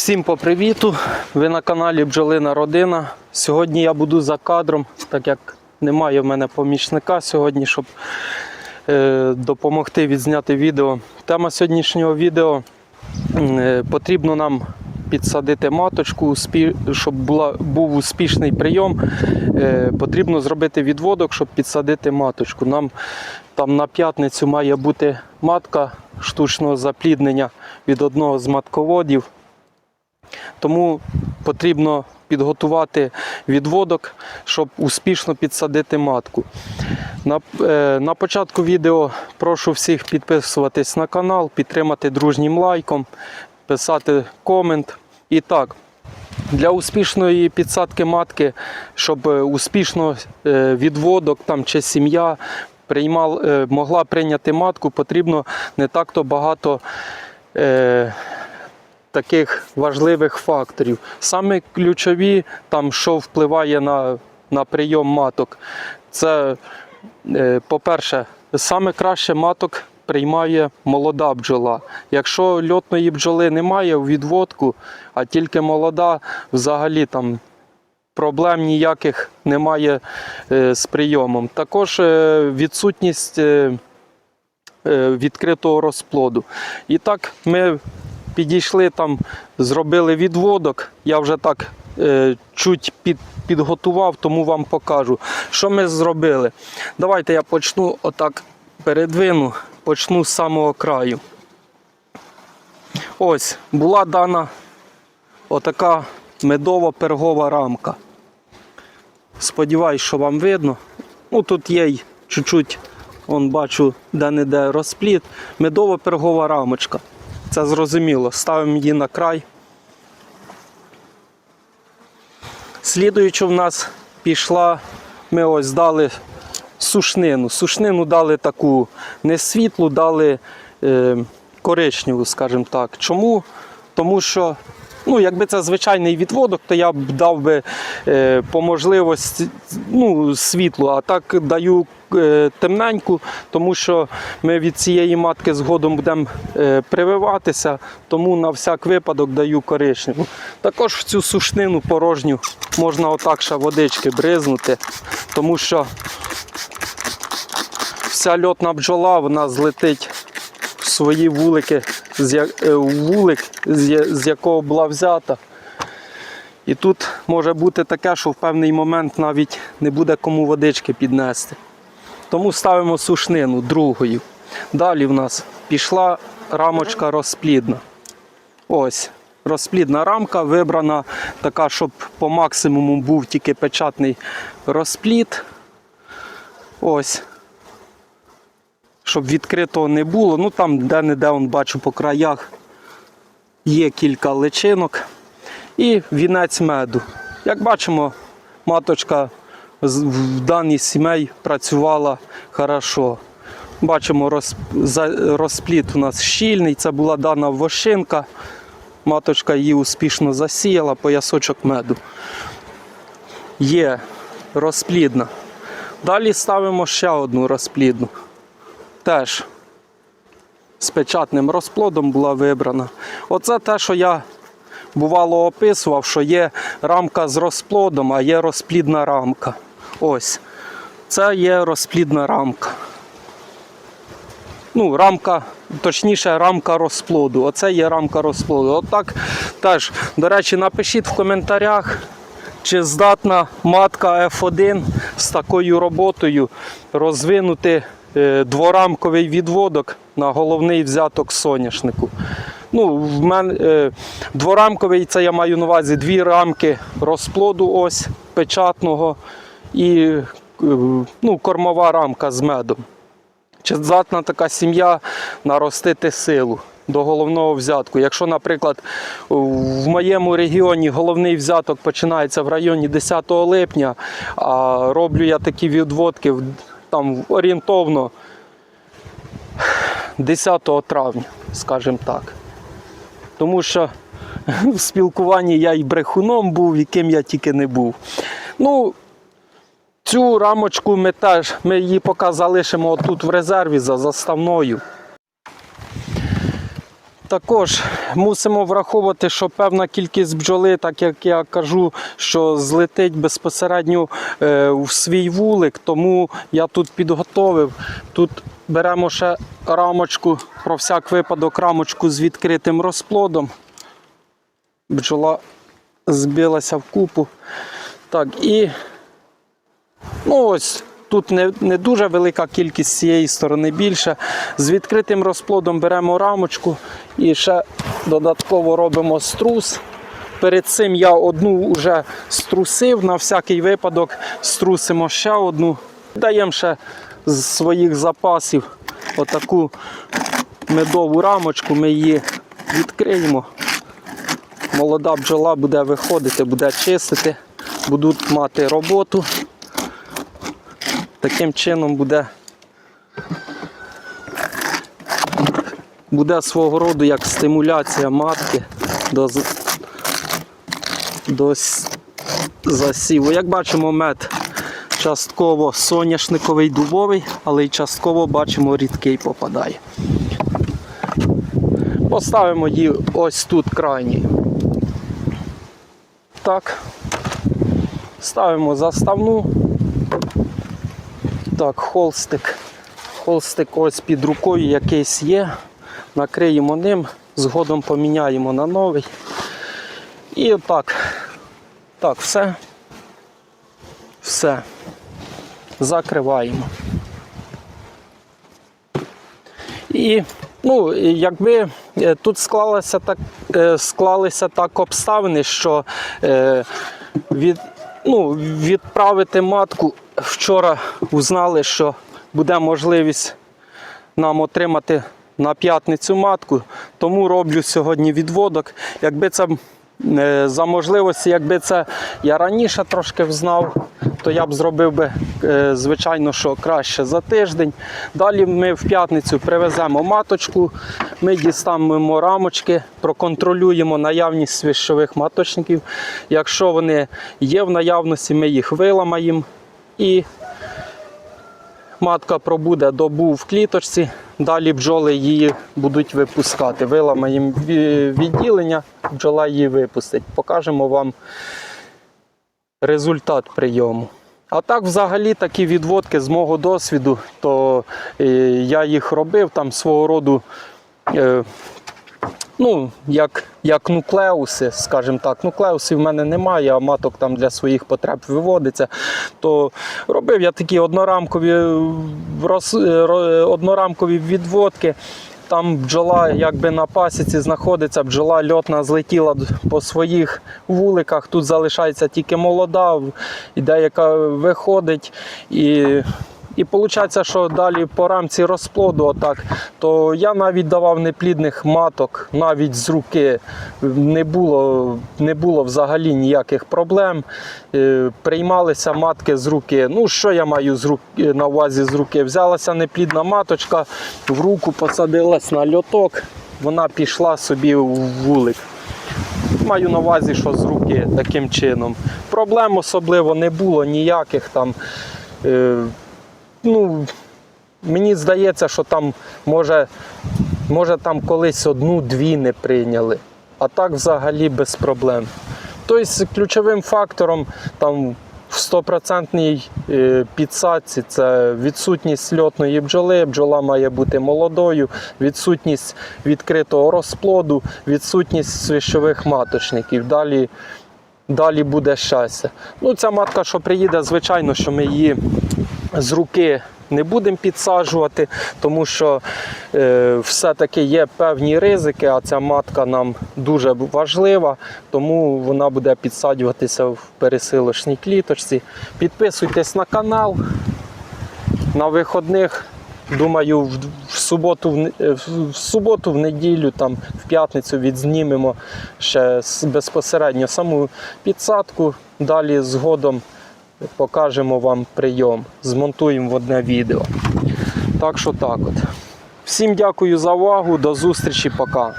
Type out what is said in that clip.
Всім по привіту! Ви на каналі Бджолина Родина. Сьогодні я буду за кадром, так як немає в мене помічника сьогодні, щоб е, допомогти відзняти відео. Тема сьогоднішнього відео е, потрібно нам підсадити маточку, щоб була, був успішний прийом. Е, потрібно зробити відводок, щоб підсадити маточку. Нам там на п'ятницю має бути матка штучного запліднення від одного з матководів. Тому потрібно підготувати відводок, щоб успішно підсадити матку. На, е, на початку відео прошу всіх підписуватись на канал, підтримати дружнім лайком, писати комент. І так, для успішної підсадки матки, щоб е, успішно е, відводок там, чи сім'я приймал, е, могла прийняти матку, потрібно не так-то багато. Е, таких важливих факторів. Саме ключові, там, що впливає на, на прийом маток, це, е, по-перше, саме краще маток приймає молода бджола. Якщо льотної бджоли немає у відводку, а тільки молода, взагалі там. Проблем ніяких немає е, з прийомом. Також е, відсутність відкритого розплоду. І так ми підійшли там, зробили відводок. Я вже так е, чуть під, підготував, тому вам покажу. Що ми зробили? Давайте я почну отак передвину, почну з самого краю. Ось була дана отака медово-пергова рамка. Сподіваюсь, що вам видно. Ну, тут є й чуть-чуть, бачу, де-не-де розпліт. Медово-пергова рамочка. Це зрозуміло. Ставимо її на край. Слідуючи в нас пішла, ми ось дали сушнину. Сушнину дали таку не світлу, дали е, коричневу, скажімо так. Чому? Тому що, ну, якби це звичайний відводок, то я б дав би е, по можливості ну, світлу, а так даю е, темненьку, тому що ми від цієї матки згодом будемо е, прививатися, тому на всяк випадок даю коричневу. Також в цю сушнину порожню можна отак ще водички бризнути, тому що вся льотна бджола вона злетить свої вулики, е, вулик, з якого була взята. І тут може бути таке, що в певний момент навіть не буде кому водички піднести. Тому ставимо сушнину другою. Далі в нас пішла рамочка розплідна. Ось. Розплідна рамка вибрана така, щоб по максимуму був тільки печатний розплід. Ось. Щоб відкритого не було. Ну там де-не-де он бачу по краях є кілька личинок. І вінець меду. Як бачимо, маточка в даній сімей працювала хорошо. Бачимо, роз, розпліт у нас щільний, це була дана вошинка. Маточка її успішно засіяла, поясочок меду. Є розплідна. Далі ставимо ще одну розплідну. Теж з печатним розплодом була вибрана. Оце те, що я бувало описував, що є рамка з розплодом, а є розплідна рамка. Ось. Це є розплідна рамка. Ну, рамка, точніше, рамка розплоду. Оце є рамка розплоду. Отак теж, до речі, напишіть в коментарях, чи здатна матка F1 з такою роботою розвинути дворамковий відводок на головний взяток соняшнику. Ну, в мене е, дворамковий це я маю на увазі дві рамки розплоду ось печатного і е, ну, кормова рамка з медом. Чи здатна така сім'я наростити силу до головного взятку? Якщо, наприклад, в моєму регіоні головний взяток починається в районі 10 липня, а роблю я такі відводки там орієнтовно 10 травня, скажімо так. Тому що в спілкуванні я і брехуном був, яким я тільки не був. Ну, Цю рамочку ми теж ми її поки залишимо тут в резерві за заставною. Також мусимо враховувати, що певна кількість бджоли, так як я кажу, що злетить безпосередньо е, в свій вулик, тому я тут підготовив. Тут беремо ще рамочку, про всяк випадок, рамочку з відкритим розплодом. Бджола збилася в купу. Так, і ну ось тут не, не дуже велика кількість з цієї сторони більше. З відкритим розплодом беремо рамочку і ще додатково робимо струс. Перед цим я одну вже струсив, на всякий випадок струсимо ще одну. Даємо ще з своїх запасів отаку медову рамочку, ми її відкриємо. Молода бджола буде виходити, буде чистити, будуть мати роботу. Таким чином буде, буде свого роду як стимуляція матки до, до засіву. Як бачимо, мед частково соняшниковий дубовий, але й частково бачимо рідкий попадає. Поставимо її ось тут крайній. Так. Ставимо заставну. Так, холстик. Холстик ось під рукою якийсь є. Накриємо ним, згодом поміняємо на новий. І отак. Так, все. Все. Закриваємо. І ну, якби е, тут склалися так, е, склалися так обставини, що е, від, ну, відправити матку вчора узнали, що буде можливість нам отримати на п'ятницю матку, тому роблю сьогодні відводок. Якби це е, за можливості, якби це я раніше трошки взнав, то я б зробив би, е, звичайно, що краще за тиждень. Далі ми в п'ятницю привеземо маточку, ми дістанемо рамочки, проконтролюємо наявність свищових маточників. Якщо вони є в наявності, ми їх виламаємо і матка пробуде добу в кліточці, далі бджоли її будуть випускати. Виламаємо відділення, бджола її випустить. Покажемо вам результат прийому. А так, взагалі, такі відводки з мого досвіду, то е, я їх робив там свого роду. Е, Ну, як, як нуклеуси, скажімо так. Нуклеусів в мене немає, а маток там для своїх потреб виводиться. То робив я такі однорамкові, роз, е, однорамкові відводки. Там бджола якби на пасіці знаходиться, бджола льотна злетіла по своїх вуликах. Тут залишається тільки молода, і деяка виходить. І і виходить, що далі по рамці розплоду, отак, то я навіть давав неплідних маток, навіть з руки не було, не було взагалі ніяких проблем. Е, Приймалися матки з руки. Ну, що я маю з руки, на увазі з руки? Взялася неплідна маточка, в руку посадилась на льоток, вона пішла собі в вулик. Маю на увазі, що з руки таким чином. Проблем особливо не було ніяких там. Ну, мені здається, що там може, може там колись одну-дві не прийняли, а так взагалі без проблем. Тобто ключовим фактором там в 100% е, підсадці це відсутність льотної бджоли, бджола має бути молодою, відсутність відкритого розплоду, відсутність свищових маточників. Далі далі буде щастя. Ну, ця матка, що приїде, звичайно, що ми її з руки не будемо підсаджувати, тому що е, все-таки є певні ризики, а ця матка нам дуже важлива, тому вона буде підсаджуватися в пересилочній кліточці. Підписуйтесь на канал. На виходних, думаю, в, в суботу, в, е, в, суботу, в неділю, там, в п'ятницю відзнімемо ще безпосередньо саму підсадку. Далі згодом покажемо вам прийом, змонтуємо в одне відео. Так що так от. Всім дякую за увагу, до зустрічі, пока.